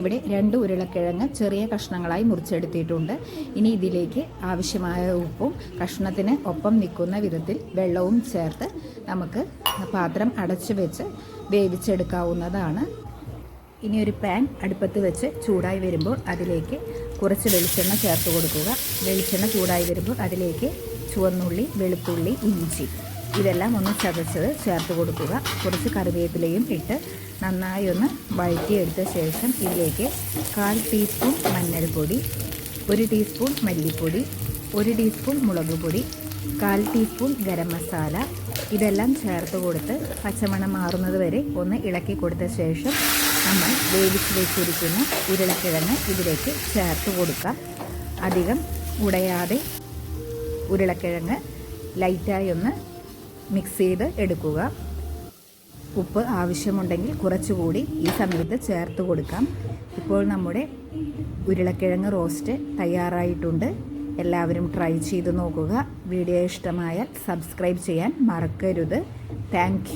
ഇവിടെ രണ്ട് ഉരുളക്കിഴങ്ങ് ചെറിയ കഷ്ണങ്ങളായി മുറിച്ചെടുത്തിട്ടുണ്ട്. ഇനി ഇതിലേക്ക് ആവശ്യമായ ഉപ്പും കഷ്ണത്തിന് ഒപ്പം നിൽക്കുന്ന വിധത്തിൽ വെള്ളവും ചേർത്ത് നമുക്ക് പാത്രം അടച്ചു വെച്ച് വേവിച്ചെടുക്കാവുന്നതാണ്. ഇനി ഒരു പാൻ അടുപ്പത്ത് വെച്ച് ചൂടായി വരുമ്പോൾ അതിലേക്ക് കുറച്ച് വെളിച്ചെണ്ണ ചേർത്ത് കൊടുക്കുക. വെളിച്ചെണ്ണ ചൂടായി വരുമ്പോൾ അതിലേക്ക് ചുവന്നുള്ളി വെളുത്തുള്ളി ഇഞ്ചി. ഇതെല്ലാം ഒന്ന് ചതച്ചത് ചേർത്ത് കൊടുക്കുക. കുറച്ച് കറിവേപ്പിലയും ഇട്ട് നന്നായി ഒന്ന് വഴറ്റിയെടുത്ത ശേഷം ഇതിലേക്ക് കാൽ ടീസ്പൂൺ മഞ്ഞൾപ്പൊടി ഒരു ടീസ്പൂൺ മല്ലിപ്പൊടി ഒരു ടീസ്പൂൺ മുളക് പൊടി കാൽ ടീസ്പൂൺ ഗരം മസാല. ഇതെല്ലാം ചേർത്ത് കൊടുത്ത് പച്ചമണം മാറുന്നത് വരെ ഒന്ന് ഇളക്കി കൊടുത്ത ശേഷം നമ്മൾ വേവിച്ച് വെച്ചിരിക്കുന്ന ഉരുളക്കിഴങ്ങ് ഇതിലേക്ക് ചേർത്ത് കൊടുക്കാം. അധികം ഉടയാതെ ഉരുളക്കിഴങ്ങ് ലൈറ്റായി ഒന്ന് മിക്സ് ചെയ്ത് എടുക്കുക. ഉപ്പ് ആവശ്യമുണ്ടെങ്കിൽ കുറച്ചുകൂടി ഈ സമയത്ത് ചേർത്ത് കൊടുക്കാം. ഇപ്പോൾ നമ്മുടെ ഉരുളക്കിഴങ്ങ് റോസ്റ്റ് തയ്യാറായിട്ടുണ്ട്. എല്ലാവരും ട്രൈ ചെയ്ത് നോക്കുക. വീഡിയോ ഇഷ്ടമായാൽ സബ്സ്ക്രൈബ് ചെയ്യാൻ മറക്കരുത്. താങ്ക്